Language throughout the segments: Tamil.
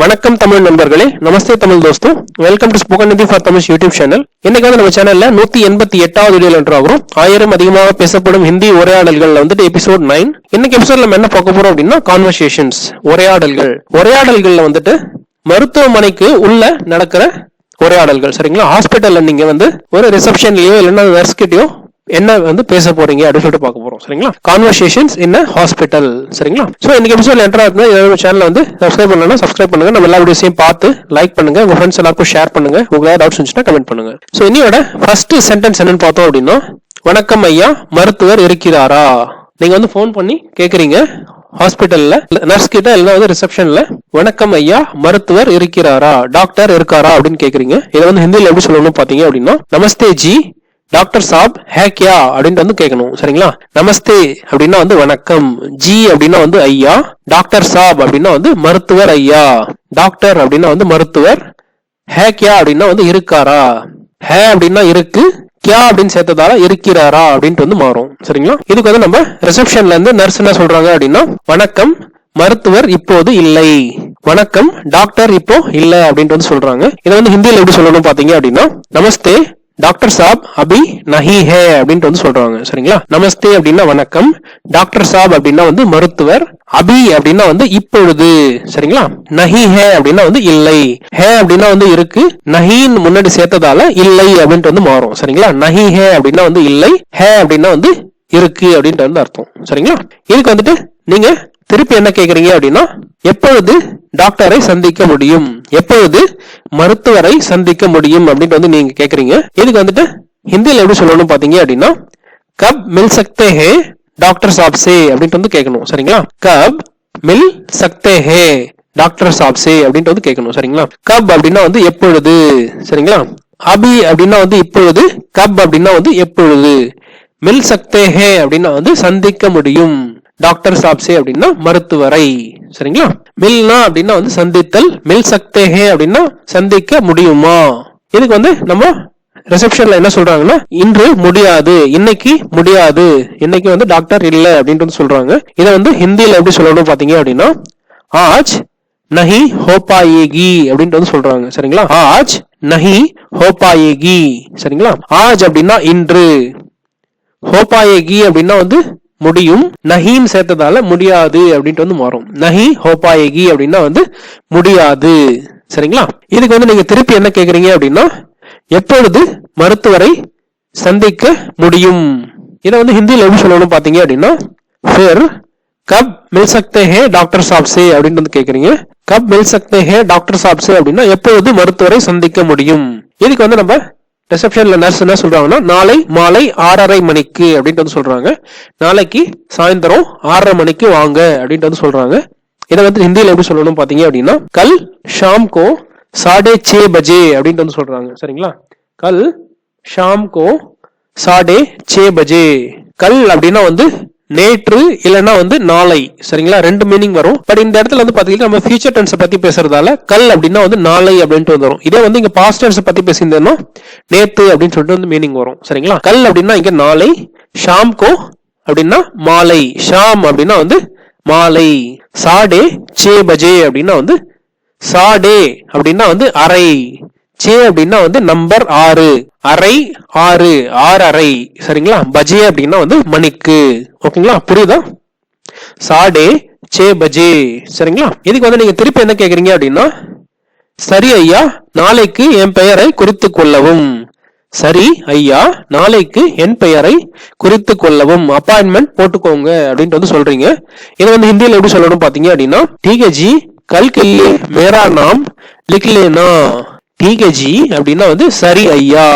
வணக்கம் தமிழ் நண்பர்களே. நமஸ்தே Tamil தோஸ்தோ. Welcome to spoken Hindi for Tamil YouTube channel இன்னைக்கு வந்து நம்ம சேனல்ல நூத்தி எண்பத்தி எட்டாவது வீடியோ என்று ஆகிறோம். ஆயிரம் அதிகமாக பேசப்படும் ஹிந்தி உரையாடல்கள் வந்துட்டு எபிசோட் நைன் இன்னைக்கு எபிசோட்ல நம்ம என்ன பார்க்க போறோம் அப்படின்னா கான்வர்சேஷன்ஸ் உரையாடல்கள். உரையாடல்கள்ல வந்துட்டு மருத்துவமனைக்கு உள்ள நடக்கிற உரையாடல்கள். சரிங்களா? ஹாஸ்பிட்டல்ல நீங்க வந்து ஒரு ரிசப்ஷன்லயோ இல்லைன்னா நர்ஸ் கிட்டயோ என்ன வந்து பேச போறீங்க அப்படின்னு சொல்லிட்டு பார்க்க போறோம் சரிங்களா? கான்வர்சேஷன்ஸ் இன் ஹாஸ்பிட்டல் சரிங்களா? ஸோ இன்னைக்கு எபிசோட் என்டர் ஆகுது நம்ம சேனல் வந்து சப்ஸ்கிரைப் பண்ணலாம் சப்ஸ்கிரைப் பண்ணுங்க. நம்ம எல்லா வீடியோஸையும் பார்த்து லைக் பண்ணுங்க. உங்க ஃப்ரெண்ட்ஸ் எல்லாருக்கும் ஷேர் பண்ணுங்க. உங்களுக்கு டவுட்ஸ் இருந்துச்சுன்னா கமெண்ட் பண்ணுங்க. ஸோ இன்னையோட ஃபர்ஸ்ட் சென்டென்ஸ் என்னன்னு பார்த்தோம் அப்படின்னா வணக்கம் ஐயா மருத்துவர் இருக்கிறாரா? நீங்க வந்து ஃபோன் பண்ணி கேக்குறீங்க ஹாஸ்பிட்டல்ல நர்ஸ் கிட்ட இல்ல வந்து ரிசப்ஷன்ல வணக்கம் ஐயா மருத்துவர் இருக்கிறாரா? டாக்டர் இருக்காரா? அப்படின்னு கேக்குறீங்க. இதை வந்து ஹிந்தியில் எப்படி சொல்லணும்னு பாத்தீங்க அப்படின்னா நமஸ்தே ஜி டாக்டர் சாப் ஹே கியா அப்படின்ட்டு வந்து கேட்கணும் சரிங்களா? நமஸ்தே அப்படின்னா வந்து வணக்கம். ஜி அப்படின்னா வந்து ஐயா. டாக்டர் சாப் அப்படின்னா வந்து மருத்துவர் ஐயா. டாக்டர் அப்படின்னா வந்து மருத்துவர். ஹேக்யா அப்படின்னா வந்து இருக்காரா? ஹே அப்படின்னா இருக்கு. கியா அப்படின்னு சேர்த்ததால இருக்கிறாரா அப்படின்ட்டு வந்து மாறும். சரிங்களா? இதுக்கு வந்து நம்ம ரிசப்ஷன்ல இருந்து நர்ஸ் என்ன சொல்றாங்க அப்படின்னா வணக்கம் மருத்துவர் இப்போது இல்லை. வணக்கம் டாக்டர் இப்போ இல்ல அப்படின்ட்டு வந்து சொல்றாங்க. இதை வந்து ஹிந்தியில எப்படி சொல்லணும் பாத்தீங்க அப்படின்னா நமஸ்தே டாக்டர் சாப் அபி நஹி ஹே அப்படின்ட்டு வந்து சொல்றாங்க. சரிங்களா? நமஸ்தே அப்படின்னா வணக்கம். டாக்டர் சாப் அப்படின்னா வந்து மருத்துவர். அபி அப்படின்னா வந்து இப்பொழுது. சரிங்களா? நஹி ஹே அப்படின்னா வந்து இல்லை. ஹே அப்படின்னா வந்து இருக்கு. நஹின்னு முன்னாடி சேர்த்ததால இல்லை அப்படின்ட்டு வந்து மாறும். சரிங்களா? நஹி ஹே அப்படின்னா வந்து இல்லை. ஹே அப்படின்னா வந்து இருக்கு அப்படின்ட்டு வந்து அர்த்தம். சரிங்களா? இதுக்கு வந்துட்டு நீங்க திருப்பி என்ன கேக்குறீங்க அப்படின்னா எப்பொழுது டாக்டரை சந்திக்க முடியும்? எப்பொழுது மருத்துவரை சந்திக்க முடியும் அப்படின்ட்டு வந்து நீங்க கேக்குறீங்க. இதுக்கு வந்துட்டு? ஹிந்தியில எப்படி சொல்லணும் பாத்தீங்க அப்படின்னா கப் மில் சக்தே ஹே டாக்டர் சாப்ஸே அப்படின்ட்டு வந்து கேட்கணும் சரிங்களா? கப் மில் சக்தே ஹே டாக்டர் சாப்ஸே அப்படின்ட்டு வந்து கேட்கணும் சரிங்களா? கப் அப்படின்னா வந்து எப்பொழுது? சரிங்களா? அபி அப்படின்னா வந்து இப்பொழுது கப் அப்படின்னா வந்து எப்பொழுது? மில் சக்தே ஹே அப்படின்னா வந்து சந்திக்க முடியும். டாக்டர் சாப்சே அப்படின்னா மருத்துவரை. சரிங்களா? மில்னா அப்படின்னா வந்து சந்தித்தல் மில் சக்தேகே அப்படின்னா சந்திக்க முடியுமா? இதுக்கு வந்து நம்ம ரிசப்ஷன்ல என்ன சொல்றாங்கன்னா இன்று முடியாது இன்னைக்கு முடியாது இன்னைக்கு வந்து டாக்டர் இல்ல அப்படின்ட்டு வந்து சொல்றாங்க. இதை வந்து ஹிந்தியில எப்படி சொல்லணும் பாத்தீங்க அப்படின்னா ஆஜ் நஹி ஹோபாயேகி அப்படின்ட்டு வந்து சொல்றாங்க. சரிங்களா? ஆஜ் நஹி ஹோபாயேகி. சரிங்களா? ஆஜ் அப்படின்னா இன்று. ஹோபாயேகி அப்படின்னா வந்து முடியும். நஹின்னு சேர்த்ததால முடியாது அப்படின்ட்டு வந்து மாறும். நஹி ஹோபாயகி அப்படின்னா வந்து முடியாது. சரிங்களா? இதுக்கு வந்து நீங்க திருப்பி என்ன கேக்குறீங்க அப்படின்னா எப்பொழுது மருத்துவரை சந்திக்க முடியும்? இதை வந்து ஹிந்தியில் எப்படி சொல்லணும் பாத்தீங்க அப்படின்னா ஃபிர் கப் மில் சக்தே ஹே டாக்டர் சாப்ஸே அப்படின்னு வந்து கேக்குறீங்க. கப் மில் சக்தே ஹே டாக்டர் சாப்ஸே அப்படின்னா எப்பொழுது மருத்துவரை சந்திக்க முடியும்? இதுக்கு வந்து நம்ம ரிசப்ஷன்ல நர்ஸ் என்ன சொல்றாங்கன்னா நாளை மாலை ஆறரை மணிக்கு அப்படின்ட்டு வந்து சொல்றாங்க. நாளைக்கு சாயந்தரம் ஆறரை மணிக்கு வாங்க அப்படின்ட்டு வந்து சொல்றாங்க. இதை வந்து ஹிந்தியில எப்படி சொல்லணும் பாத்தீங்க அப்படின்னா கல் ஷாம் கோ சாடே சே பஜே அப்படின்ட்டு வந்து சொல்றாங்க. சரிங்களா? கல் ஷாம் கோ சாடே சே பஜே. கல் அப்படின்னா வந்து நேற்று இல்லைன்னா வந்து நாளை. சரிங்களா? ரெண்டு மீனிங் வரும். பட் இந்த இடத்துல வந்து பாத்தீங்கன்னா நம்ம ஃபியூச்சர் டென்ஸ் பத்தி பேசுறதால கல் அப்படின்னா வந்து நாளை அப்படின்ட்டு வந்துரும். இதே வந்து இங்க பாஸ்ட் டென்ஸ் பத்தி பேசியிருந்தோம்னா நேத்து அப்படின்னு சொல்லிட்டு வந்து மீனிங் வரும். சரிங்களா? கல் அப்படின்னா இங்க நாளை ஷாம் கோ அப்படின்னா மாலை. ஷாம் அப்படின்னா வந்து மாலை. சாடே சே பஜே அப்படின்னா வந்து சாடே அப்படின்னா வந்து அரை சே அப்படின்னா வந்து நம்பர் ஆறு. அரை ஆறு ஆறு அரை சரிங்களா? பஜே அப்படின்னா வந்து மணிக்கு. ஓகேங்களா? புரியுதா? சாடே சே பஜே. சரிங்களா? இதுக்கு வந்து நீங்க திருப்பி என்ன கேக்குறீங்க அப்படின்னா சரி ஐயா நாளைக்கு என் பெயரை குறித்து கொள்ளவும். சரி ஐயா நாளைக்கு என் பெயரை குறித்து கொள்ளவும். அப்பாயின்மெண்ட் போட்டுக்கோங்க அப்படின்ட்டு வந்து சொல்றீங்க. இதை வந்து ஹிந்தியில எப்படி சொல்லணும் பாத்தீங்க அப்படின்னா டிகேஜி கல்கில்லி மேரா நாம் லிக்லேனா. டிகேஜி அப்படின்னா வந்து சரி ஐயா.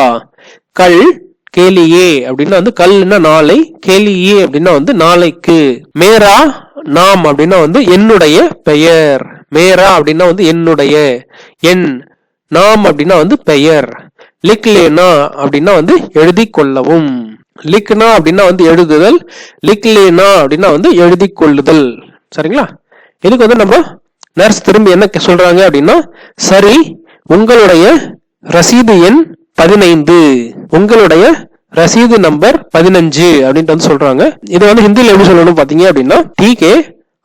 கல் கேலியே. அப்படின்னா வந்து கல்னா நாளை கேலியே அப்படின்னா வந்து நாளைக்கு. மேரா நாம் அப்படின்னா வந்து என்னுடைய பெயர். மேரா அப்படின்னா வந்து என்னுடைய என் நாம் அப்படின்னா வந்து பெயர். லிக்லேனா அப்படின்னா வந்து எழுதி கொள்ளவும். லிக்னா அப்படின்னா வந்து எழுதுதல். லிக்லேனா அப்படின்னா வந்து எழுதி கொள்ளுதல். சரிங்களா? இதுக்கு வந்து நம்ம நர்ஸ் திரும்பி என்ன சொல்றாங்க அப்படின்னா சரி உங்களுடைய ரசீது எண் பதினைந்து. உங்களுடைய ரசீது நம்பர் பதினஞ்சு அப்படின்ட்டு வந்து சொல்றாங்க. இது வந்து ஹிந்தியில் எப்படி சொல்லணும் பாத்தீங்க அப்படின்னா டி கே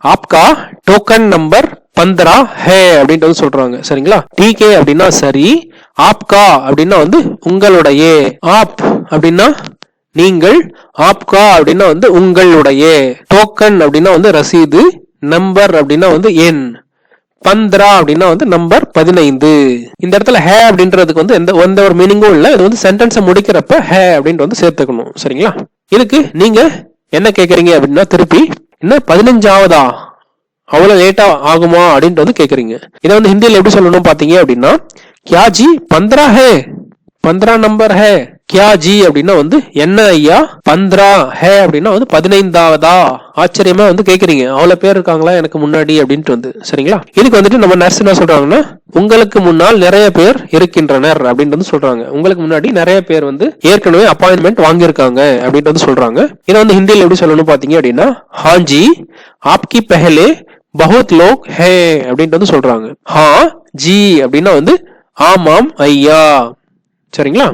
ஆப்கா டோக்கன் நம்பர் பந்தரா ஹே அப்படின்ட்டு வந்து சொல்றாங்க. சரிங்களா? டிகே அப்படின்னா சரி ஆப்கா அப்படின்னா வந்து உங்களுடைய. ஆப் அப்படின்னா நீங்கள் ஆப்கா அப்படின்னா வந்து உங்களுடைய. டோக்கன் அப்படின்னா வந்து ரசீது நம்பர் அப்படின்னா வந்து எண். பந்திரா அப்படின்னா வந்து நம்பர் பதினைந்து. இந்த இடத்துல ஹே அப்படின்றதுக்கு வந்து எந்த எந்த ஒரு மீனிங்கும் இல்லை. இது வந்து சென்டென்ஸை முடிக்கிறப்ப ஹே அப்படின்ட்டு வந்து சேர்த்துக்கணும். சரிங்களா? இதுக்கு நீங்க என்ன கேட்குறீங்க அப்படின்னா திருப்பி என்ன பதினஞ்சாவதா? அவ்வளோ லேட்டா ஆகுமா அப்படின்ட்டு வந்து கேட்குறீங்க இதை வந்து ஹிந்தியில் எப்படி சொல்லணும் பார்த்தீங்க அப்படின்னா கியாஜி பந்திரா ஹே. பந்திரா நம்பர் ஹே கியா ஜி அப்படின்னா வந்து என்ன ஐயா? பந்திரா ஹே அப்படின்னா வந்து பதினைந்தாவதா? ஆச்சரியமா வந்து கேக்குறீங்க. அவ்வளவு பேர் இருக்காங்களா எனக்கு முன்னாடி அப்படின்ட்டு வந்து. சரிங்களா? இதுக்கு வந்துட்டு நம்ம நர்ஸ் என்ன சொல்றாங்கன்னா உங்களுக்கு முன்னால் நிறைய பேர் இருக்கின்றனர் அப்படின்ட்டு வந்து சொல்றாங்க. உங்களுக்கு முன்னாடி நிறைய பேர் வந்து ஏற்கனவே அப்பாயின்மெண்ட் வாங்கியிருக்காங்க அப்படின்ட்டு வந்து சொல்றாங்க. இதை வந்து ஹிந்தியில் எப்படி சொல்லணும் பாத்தீங்க அப்படின்னா ஹாஞ்சி ஆப்கி பெஹலே பகுத் லோக் ஹே அப்படின்ட்டு வந்து சொல்றாங்க. ஹா ஜி அப்படின்னா வந்து ஆமாம் ஐயா. சரிங்களா?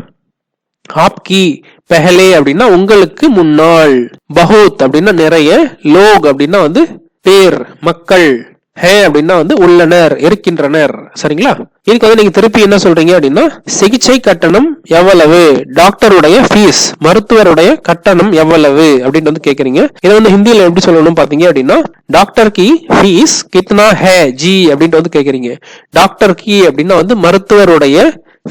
ஆப்கி பெஹலே அப்படின்னா உங்களுக்கு முன்னாள் பஹூத் அப்படின்னா நிறைய லோக் அப்படின்னா வந்து பேர் மக்கள் ஹே அப்படின்னா வந்து உள்ளனர் இருக்கின்றனர். சரிங்களா? இதுக்கு வந்து நீங்க திருப்பி என்ன சொல்றீங்க அப்படின்னா சிகிச்சை கட்டணம் எவ்வளவு? டாக்டருடைய ஃபீஸ் மருத்துவருடைய கட்டணம் எவ்வளவு? அப்படின்னு வந்து கேக்குறீங்க. இதை வந்து ஹிந்தியில எப்படி சொல்லணும் பாத்தீங்க அப்படின்னா டாக்டர் கி ஃபீஸ் கித்னா ஹே ஜி அப்படின்ட்டு வந்து கேக்குறீங்க. டாக்டர் கி அப்படின்னா வந்து மருத்துவருடைய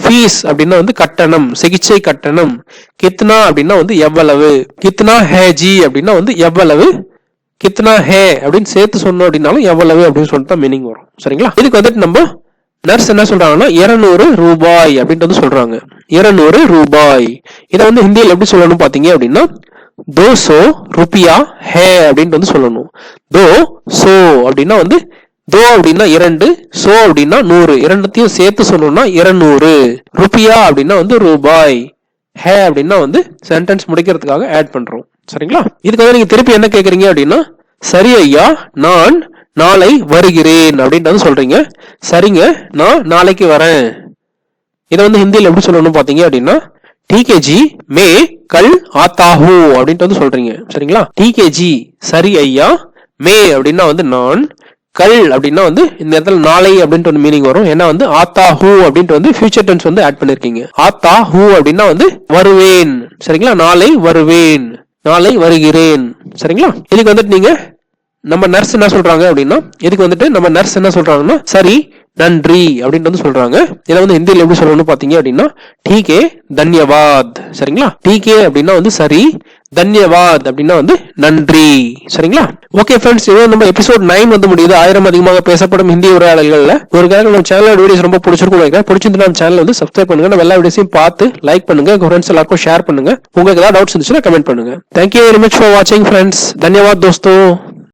ஃபீஸ் அப்படின்னா வந்து கட்டணம் சிகிச்சை கட்டணம் கித்னா அப்படின்னா வந்து எவ்வளவு கித்னா ஹே ஜி அப்படின்னா வந்து எவ்வளவு கித்னா ஹே அப்படின்னு சேர்த்து சொன்னோம் அப்படின்னாலும் எவ்வளவு அப்படின்னு சொல்லிட்டு தான் மீனிங் வரும். சரிங்களா? இதுக்கு வந்துட்டு நம்ம நர்ஸ் என்ன சொல்றாங்கன்னா இருநூறு ரூபாய் அப்படின்ட்டு வந்து சொல்றாங்க. இருநூறு ரூபாய். இதை வந்து ஹிந்தியில் எப்படி சொல்லணும் பாத்தீங்க அப்படின்னா தோ சோ ருபியா ஹே அப்படின்ட்டு வந்து சொல்லணும். தோ சோ அப்படின்னா வந்து தோ அப்படின்னா இரண்டு சோ அப்படின்னா நூறு. இரண்டத்தையும் சேர்த்து சொல்லணும்னா இருநூறு. ருபியா அப்படின்னா வந்து ரூபாய். ஹே அப்படின்னா வந்து சென்டென்ஸ் முடிக்கிறதுக்காக ஆட் பண்றோம். சரிங்களா? இதுக்கு வந்து நீங்க திருப்பி என்ன கேக்குறீங்க அப்படின்னா சரி ஐயா நான் நாளை வருகிறேன் அப்படின்ட்டு வந்து சொல்றீங்க. சரிங்க நான் நாளைக்கு வரேன். இதை வந்து ஹிந்தியில் எப்படி சொல்லணும் பாத்தீங்க அப்படின்னா டிகேஜி மே கல் ஆத்தாஹூ அப்படின்ட்டு வந்து சொல்றீங்க. சரிங்களா? டிகேஜி சரி ஐயா மே அப்படின்னா வந்து நான் கல் அப்படின்னா வந்து இந்த இடத்துல நாளை அப்படின்ட்டு ஒரு மீனிங் வரும். ஏன்னா வந்து ஆத்தா ஹூ அப்படின்ட்டு வந்து ஃபியூச்சர் டென்ஸ் வந்து ஆட் பண்ணிருக்கீங்க. ஆத்தா ஹூ அப்படின்னா வந்து வருவேன். சரிங்களா? நாளை வருவேன். நாளை வருகிறேன். சரிங்களா? இதுக்கு வந்துட்டு நீங்க நம்ம நர்ஸ் என்ன சொல்றாங்க அப்படின்னா இதுக்கு வந்துட்டு நம்ம நர்ஸ் என்ன சொல்றாங்கன்னா சரி நன்றி அப்படின்ட்டு வந்து சொல்றாங்க. இதை வந்து ஹிந்தியில் எப்படி சொல்லணும்னு பாத்தீங்க அப்படின்னா டீகே தன்யவாத். சரிங்களா? டீகே அப்படின்னா வந்து சரி தன்யவாத் அப்படின்னா வந்து நன்றி. சரிங்களா? ஓகே ஃப்ரெண்ட்ஸ் இது நம்ம எபிசோட் நைன் வந்து முடியுது. ஆயிரம் அதிகமாக பேசப்படும் ஹிந்தி உரையாடல்கள்ல. ஒரு காரணம் நம்ம சேனலோட வீடியோஸ் ரொம்ப பிடிச்சிருக்கும் நினைக்கிறேன். பிடிச்சிருந்தா நம்ம சேனல் வந்து சப்ஸ்கிரைப் பண்ணுங்க. நம்ம எல்லா வீடியோஸையும் பார்த்து லைக் பண்ணுங்க. ஃப்ரெண்ட்ஸ் எல்லாருக்கும் ஷேர் பண்ணுங்க. உங்களுக்கு ஏதாவது டவுட்ஸ் இருந்துச்சுன்னா கமெண்ட் பண்ணுங்க. Thank you very much for வாட்சிங் ஃப்ரெண்ட்ஸ் தன்யவாத் தோஸ்தோ.